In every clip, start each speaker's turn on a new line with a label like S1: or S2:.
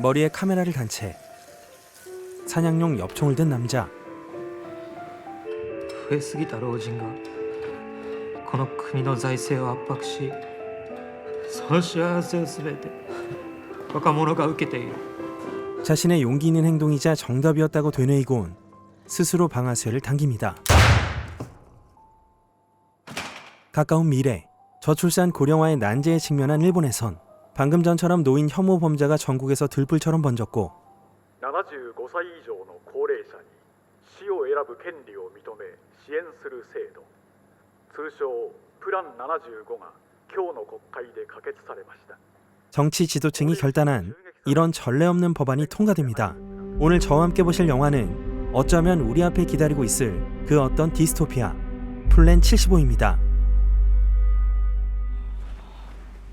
S1: 머리에 카메라를 단 채 사냥용 엽총을 든 남자
S2: 増えすぎた老人がこの国の財政を圧迫しその幸せを全て若者が受けている
S1: 자신의 용기 있는 행동이자 정답이었다고 되뇌이고 온 스스로 방아쇠를 당깁니다. 가까운 미래 저출산 고령화의 난제에 직면한 일본에선 방금 전처럼 노인 혐오 범죄가 전국에서 들불처럼 번졌고
S3: 75歳以上の高齢者に死を選ぶ権利を認め支援する制度通称プラン75が今日の国会で可決されました
S1: 정치 지도층이 결단한 이런 전례 없는 법안이 통과됩니다. 오늘 저와 함께 보실 영화는 어쩌면 우리 앞에 기다리고 있을 그 어떤 디스토피아 플랜 75입니다.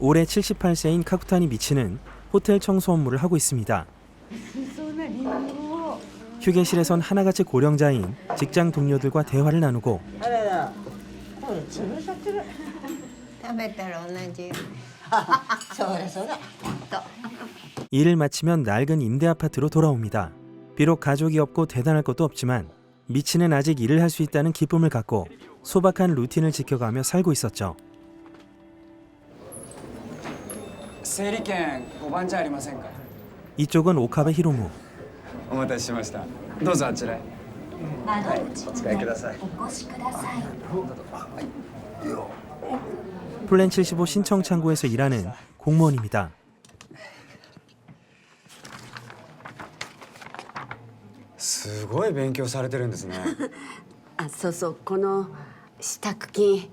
S1: 올해 78세인 카쿠타니 미치는 호텔 청소 업무를 하고 있습니다. 휴게실에선 하나같이 고령자인 직장 동료들과 대화를 나누고 일을 마치면 낡은 임대 아파트로 돌아옵니다. 비록 가족이 없고 대단할 것도 없지만 미치는 아직 일을 할 수 있다는 기쁨을 갖고 소박한 루틴을 지켜가며 살고 있었죠.
S4: 整理券5番じゃありませんか
S1: 이쪽은 오카베 히로무,
S4: お待たせしましたどうぞあちらへ
S5: 窓口
S4: お使いください
S5: お越しください
S1: 플랜 75 신청 창구에서 일하는 공무원입니다.
S4: すごい勉強されてるんですね
S6: あそうそうこの支度金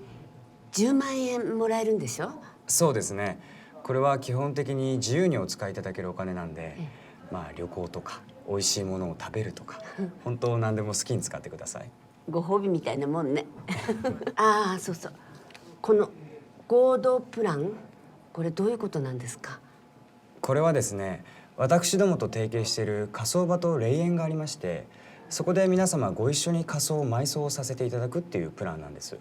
S6: 10万円もらえるんでしょ
S4: そうですね これは基本的に自由にお使いいただけるお金なんでまあ旅行とか美味しいものを食べるとか本当何でも好きに使ってください。
S6: ご褒美みたいなもんね。ああそうそう。この合同プランこれどういうことなんですか？
S4: これはですね私どもと提携している火葬場と霊園がありましてそこで皆様ご一緒に火葬埋葬をさせていただくっていうプランなんです。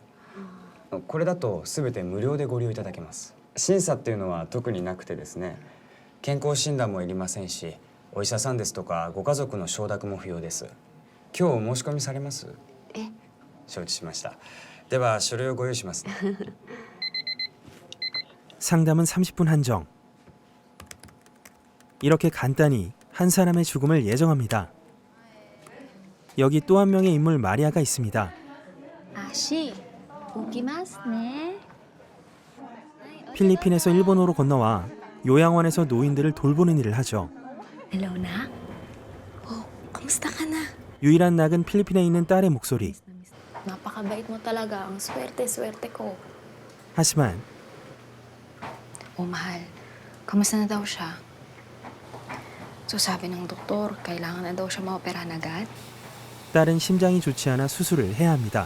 S4: これだと全て無料でご利用いただけます審査っていうのは特になくてですね健康診断もいりませんしお医者さんですとかご家族の承諾も不要です今日お申し込みされます
S6: え
S4: 承知しましたでは書類をご用意しますね
S1: 상담은 30분 한정. 이렇게 간단히 한 사람의 죽음을 예정합니다. 여기 또 한 명의 인물 마리아가 있습니다.
S5: 足置きますね
S1: 필리핀에서 일본으로 건너와 요양원에서 노인들을 돌보는 일을 하죠.
S5: Hello na Oh, kamusta ka na?
S1: 유일한 낙은 필리핀에 있는 딸의 목소리.
S5: Napakabait mo talaga. Ang swerte-swerte ko.
S1: 하지만
S5: Oh, mahal. Kamusta na daw siya? So sabi ng doktor, kailangan na daw siya maoperahan agad?
S1: 딸은 심장이 좋지 않아 수술을 해야 합니다.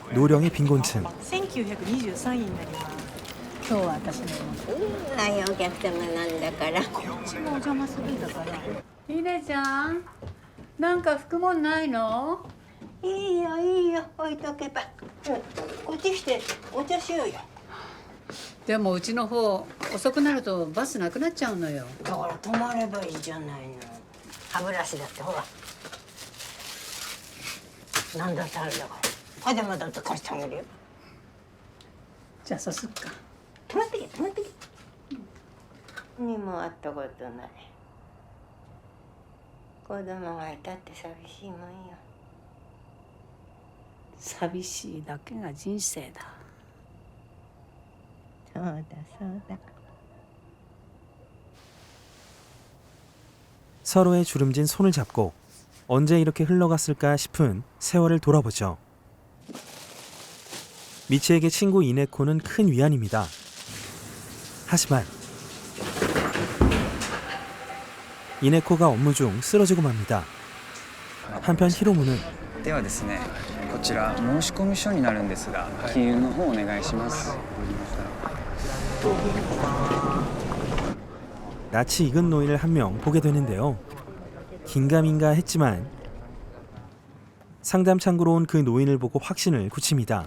S1: 노령의 빈곤층.
S7: 1923位になります
S6: 今日は私の
S8: ないお客様なんだから
S6: こっちもお邪魔するんだからひねちゃんなんか拭くもんないの
S8: いいよいいよ置いとけばこっち来てお茶しようよ
S6: でもうちの方遅くなるとバスなくなっちゃうのよ
S8: だから泊まればいいじゃないの歯ブラシだってほらなんだってあれだから パジャマだって貸してあげるよ
S6: じゃあそうすっか
S8: 泊まってけ泊まってけにも会ったことない子供がいたって寂しいもんよ
S6: 寂しいだけが人生だ
S8: そうだそうだ
S1: 서로의 주름진 손을 잡고 언제 이렇게 흘러갔을까 싶은 세월을 돌아보죠. 미치에게 친구 이네코는 큰 위안입니다. 하지만 이네코가 업무 중 쓰러지고 맙니다. 한편 히로무는
S4: ではですねこちら申込書になるんですが記入の方お願いします
S1: 낯이 익은 노인을 한 명 보게 되는데요. 긴가민가 했지만 상담 창구로 온 그 노인을 보고 확신을 굳힙니다.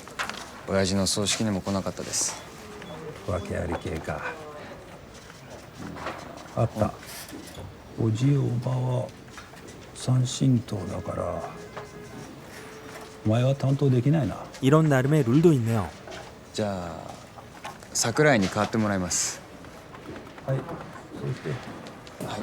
S4: 親父の葬式にも来なかったです
S9: 訳あり系かあったおじおばは三神道だからお前は担当できないな
S1: 이런 나름의 룰도 있네요.
S4: じゃあ桜井に代わってもらいます
S9: はいそして
S4: はい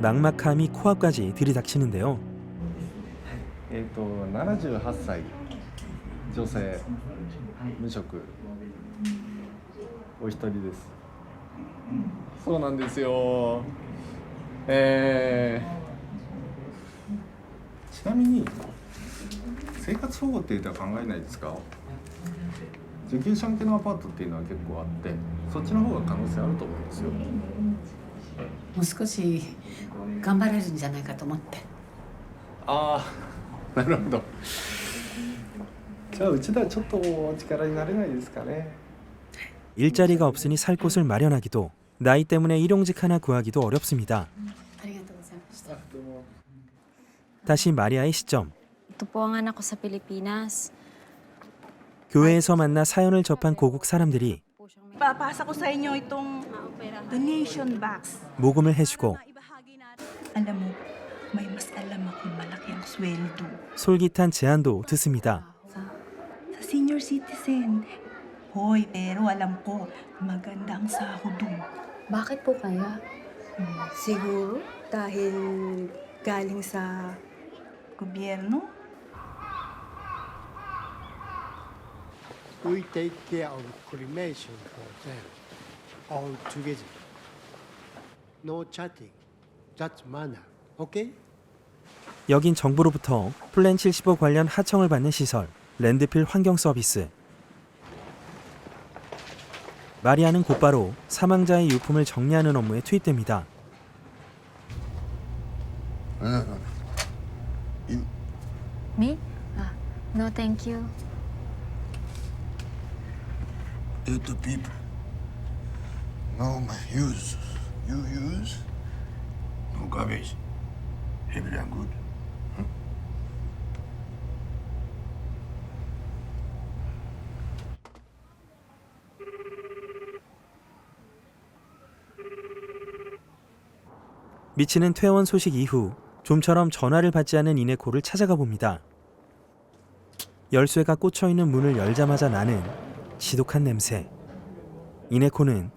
S1: 막막함이 코앞까지 들이닥치는데요.
S10: えっ、と78歳女性無職お一人ですそうなんですよえー、ちなみに生活保護っていうのは考えないですか受給者向けのアパートっていうのは結構あってそっちの方が可能性あると思うんですよ
S6: もう少し頑張れるんじゃないかと思って
S10: ああなるほどじゃあうちではちょっとお力になれないですかね
S1: 일자리가 없으니 살 곳을 마련하기도 나이 때문에 일용직 하나 구하기도 어렵습니다.
S6: ありがとうございました
S1: 다시 마리아의 시점.
S5: Ito po ang anak ko sa Pilipinas.
S1: 교회에서 만나 사연을 접한 고국 사람들이
S5: Po siyang may
S11: Papasa ko sa inyo itong donation box.
S1: 모금을 해주고.
S11: Alam mo, may mas alam akong malaki ang sweldo.
S1: 솔깃한 제안도 듣습니다.
S11: Sa senior citizen. Hoy, pero alam ko, maganda ang sahod dun.
S5: Bakit po kaya?
S11: Siguro dahil galing sa gobyerno?
S12: We take care of cremation for them all together. No chatting, just manner, okay?
S1: 여긴 정부로부터 플랜 75 관련 하청을 받는 시설, 랜드필 환경 서비스. 마리아는 곧바로 사망자의 유품을 정리하는 업무에 투입됩니다.
S5: Me? Ah, no thank you.
S7: Let the people. No my use. You use. No garbage. Everything good.
S1: 미치는 퇴원 소식 이후 좀처럼 전화를 받지 않는 이네코를 찾아가 봅니다. 열쇠가 꽂혀 있는 문을 열자마자 나는 지독한 냄새. 이네코는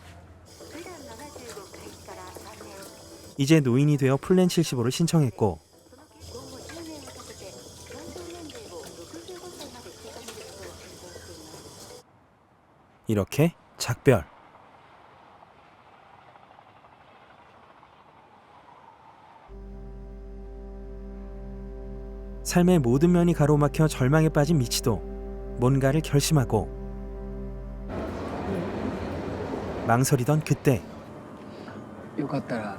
S1: 이제 노인이 되어 플랜 75를 신청했고 이렇게 작별. 삶의 모든 면이 가로막혀 절망에 빠진 미치도 뭔가를 결심하고 망설이던 그때
S13: よかったら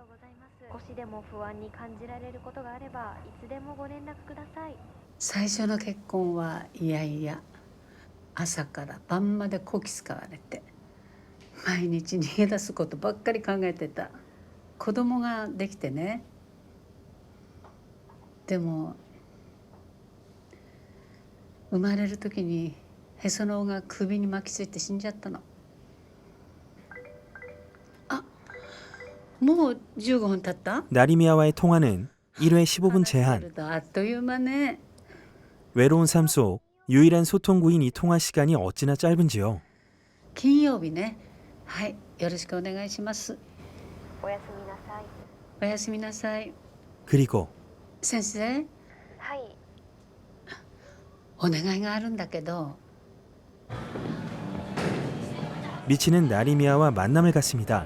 S14: とうございます。少しでも不安に感じられることがあれば、いつでもご連絡ください。
S6: 最初の結婚はいやいや朝から晩までこき使われて毎日逃げ出すことばっかり考えてた子供ができてねでも生まれる時にへその緒が首に巻きついて死んじゃったの もう15分経った
S1: 나리미아와의 통화는 1회 15분 제한.
S6: あっという間ね
S1: 외로운 삶 속 유일한 소통구인 이 통화 시간이 어찌나 짧은지요.
S6: 金曜日ねはいよろしくお願いします
S14: おやすみなさい。
S6: おやすみなさい
S1: 그리고
S6: 先生
S14: はい。
S6: お願いがあるんだけど
S1: 미치는 나리미아와 만남을 갖습니다.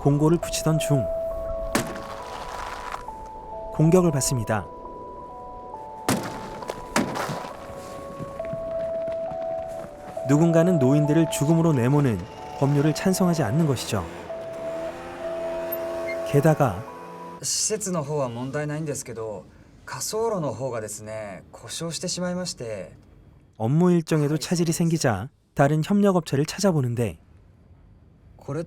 S1: 공고를 붙이던 중 공격을 받습니다. 누군가는 노인들을 죽음으로 내모는 법률을 찬성하지 않는 것이죠. 게다가
S4: 施設の方は問題ないんですけど火葬炉の方がですね故障してしまいまして
S1: 업무 일정에도 차질이 생기자 다른 협력 업체를 찾아보는데
S4: これっ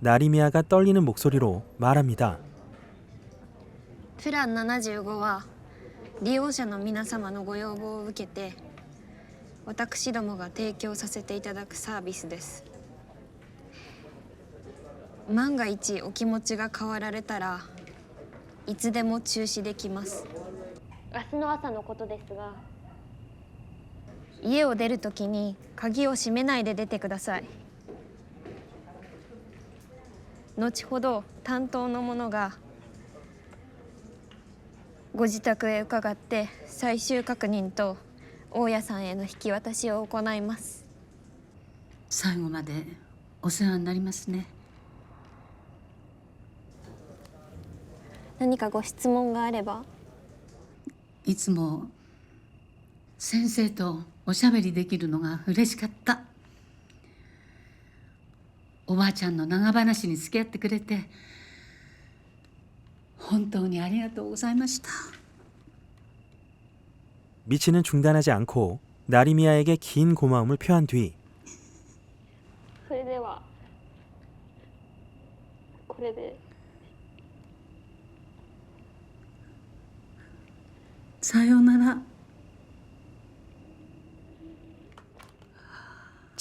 S1: 나리미아가 떨리는 목소리로 말합니다.
S5: プラン75は利用者の皆様のご要望を受けて私どもが提供させていただくサービスです万が一お気持ちが変わられたらいつでも中止できます
S15: 明日の朝のことですが
S5: 家を出るときに鍵を閉めないで出てください。後ほど担当の者がご自宅へ伺って最終確認と大家さんへの引き渡しを行います。
S6: 最後までお世話になりますね。
S5: 何かご質問があれば？
S6: いつも先生とおしゃべりできるのが嬉しかったおばあちゃんの長話に付き合ってくれて本当にありがとうございました
S1: 미치는 중단하지 않고 나리미아에게 긴 고마움을 표한 뒤
S15: それではこれで
S6: さようなら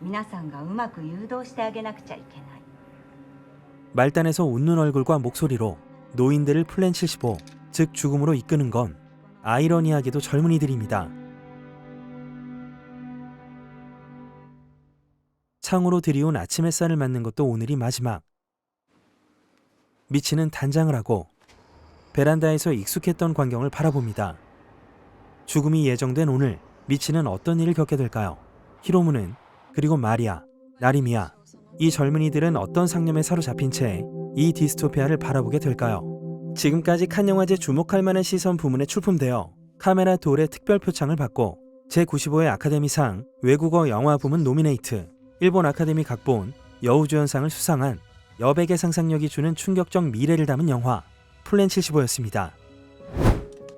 S16: 皆さんがうまく誘導してあげなくちゃいけない
S1: 말단에서 웃는 얼굴과 목소리로 노인들을 플랜 75, 즉 죽음으로 이끄는 건 아이러니하게도 젊은이들입니다. 창으로 들이온 아침 햇살을 맞는 것도 오늘이 마지막. 미치는 단장을 하고 베란다에서 익숙했던 광경을 바라봅니다. 죽음이 예정된 오늘 미치는 어떤 일을 겪게 될까요? 히로무는 그리고 마리아, 나리미아 이 젊은이들은 어떤 상념에 사로잡힌 채 이 디스토피아를 바라보게 될까요? 지금까지 칸 영화제 주목할 만한 시선 부문에 출품되어 카메라 돌의 특별 표창을 받고 제95회 아카데미상 외국어 영화 부문 노미네이트, 일본 아카데미 각본 여우주연상을 수상한 여백의 상상력이 주는 충격적 미래를 담은 영화 플랜 75였습니다.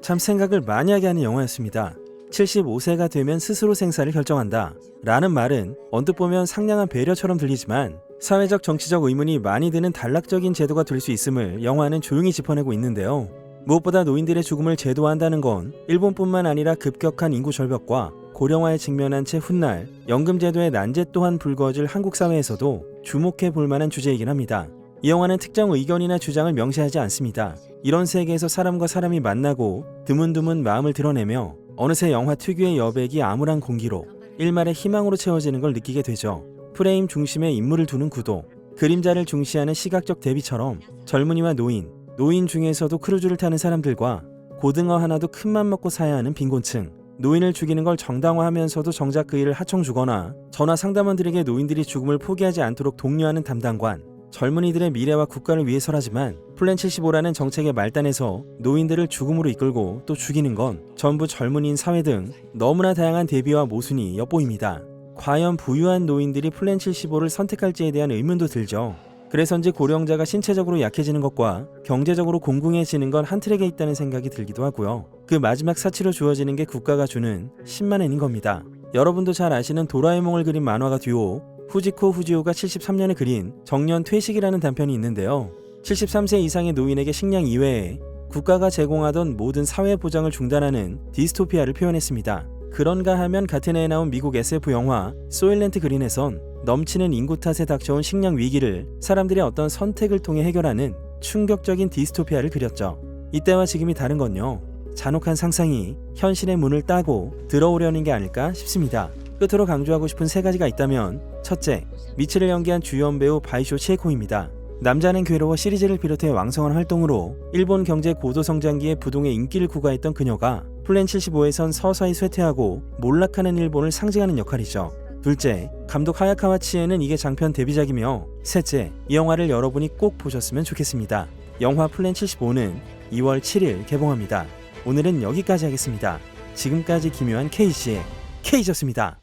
S1: 참 생각을 많이 하게 하는 영화였습니다. 75세가 되면 스스로 생사를 결정한다. 라는 말은 언뜻 보면 상냥한 배려처럼 들리지만 사회적 정치적 의문이 많이 드는 단락적인 제도가 될 수 있음을 영화는 조용히 짚어내고 있는데요. 무엇보다 노인들의 죽음을 제도화한다는 건 일본뿐만 아니라 급격한 인구 절벽과 고령화에 직면한 채 훗날 연금 제도의 난제 또한 불거질 한국 사회에서도 주목해 볼 만한 주제이긴 합니다. 이 영화는 특정 의견이나 주장을 명시하지 않습니다. 이런 세계에서 사람과 사람이 만나고 드문드문 마음을 드러내며 어느새 영화 특유의 여백이 암울한 공기로 일말의 희망으로 채워지는 걸 느끼게 되죠. 프레임 중심에 인물을 두는 구도, 그림자를 중시하는 시각적 대비처럼 젊은이와 노인, 노인 중에서도 크루즈를 타는 사람들과 고등어 하나도 큰맘 먹고 사야 하는 빈곤층, 노인을 죽이는 걸 정당화하면서도 정작 그 일을 하청 주거나 전화 상담원들에게 노인들이 죽음을 포기하지 않도록 독려하는 담당관, 젊은이들의 미래와 국가를 위해서라지만 플랜 75라는 정책의 말단에서 노인들을 죽음으로 이끌고 또 죽이는 건 전부 젊은이인 사회 등 너무나 다양한 대비와 모순이 엿보입니다. 과연 부유한 노인들이 플랜 75를 선택할지에 대한 의문도 들죠. 그래서인지 고령자가 신체적으로 약해지는 것과 경제적으로 공공해지는 건 한 트랙에 있다는 생각이 들기도 하고요. 그 마지막 사치로 주어지는 게 국가가 주는 10만 엔인 겁니다. 여러분도 잘 아시는 도라에몽을 그린 만화가 듀오 후지코 후지오가 73년에 그린 정년 퇴직이라는 단편이 있는데요. 73세 이상의 노인에게 식량 이외에 국가가 제공하던 모든 사회 보장을 중단하는 디스토피아를 표현했습니다. 그런가 하면 같은 해에 나온 미국 SF 영화 소일렌트 그린에선 넘치는 인구 탓에 닥쳐온 식량 위기를 사람들의 어떤 선택을 통해 해결하는 충격적인 디스토피아를 그렸죠. 이때와 지금이 다른 건요. 잔혹한 상상이 현실의 문을 따고 들어오려는 게 아닐까 싶습니다. 끝으로 강조하고 싶은 세 가지가 있다면 첫째, 미치를 연기한 주연 배우 바이쇼 치에코입니다. 남자는 괴로워 시리즈를 비롯해 왕성한 활동으로 일본 경제 고도 성장기에 부동의 인기를 구가했던 그녀가 플랜 75에선 서서히 쇠퇴하고 몰락하는 일본을 상징하는 역할이죠. 둘째, 감독 하야카와 치에는 이게 장편 데뷔작이며 셋째, 이 영화를 여러분이 꼭 보셨으면 좋겠습니다. 영화 플랜 75는 2월 7일 개봉합니다. 오늘은 여기까지 하겠습니다. 지금까지 기묘한 K씨의 K였습니다.